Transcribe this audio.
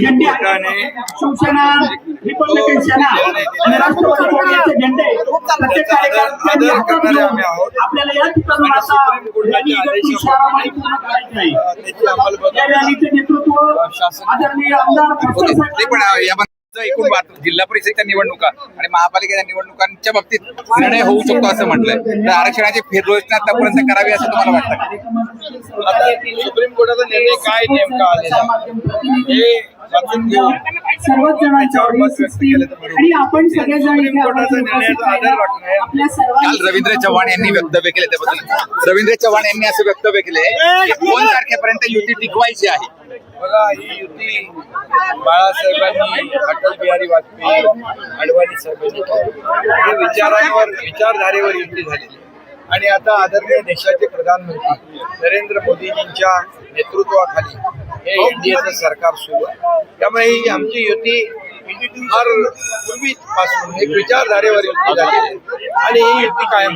झेंडे शिवसेना रिपब्लिकन सेना आणि राष्ट्रवादी काँग्रेसचे झेंडे प्रत्येक कार्यकर्त्यांनी हातात घेऊन आपल्याला या ठिकाणून आता रॅली इगतपुरी शहरामध्ये पूर्ण करायची आहे. त्याची अंमलबजावणी या रॅलीचे नेतृत्व आदरणीय आमदार साहेब एकूण जिल्हा परिषदेच्या निवडणुका आणि महापालिकेच्या निवडणुकांच्या बाबतीत निर्णय होऊ शकतो असं म्हटलंय. तर आरक्षणाची फेररचना आतापर्यंत करावी असं तुम्हाला वाटतं? सुप्रीम कोर्टाचा निर्णय काय नेमका आलेला? हे वाचून घेऊन सर्वच जणांच्या. आणि आपण सगळेजण. आपल्या सर्वांनी रवींद्र चव्हाण यांनी वक्तव्य केले त्याबद्दल रवींद्र चव्हाण यांनी असं वक्तव्य केले की दोन तारखेपर्यंत युती टिकवायची आहे बघा ही युती बाळासाहेबांनी अटल बिहारी वाजपेयी अडवाणी साहेबांनी. ही विचारांवर विचारधारेवर युती झालेली. आणि आता आदरणीय देशाचे प्रधानमंत्री नरेंद्र मोदीजींच्या नेतृत्वाखाली हे एनडीएचं सरकार सुरू आहे. त्यामुळे ही आमची युती फार पूर्वीपासून एक विचारधारेवर युती झाली आणि ही युती कायम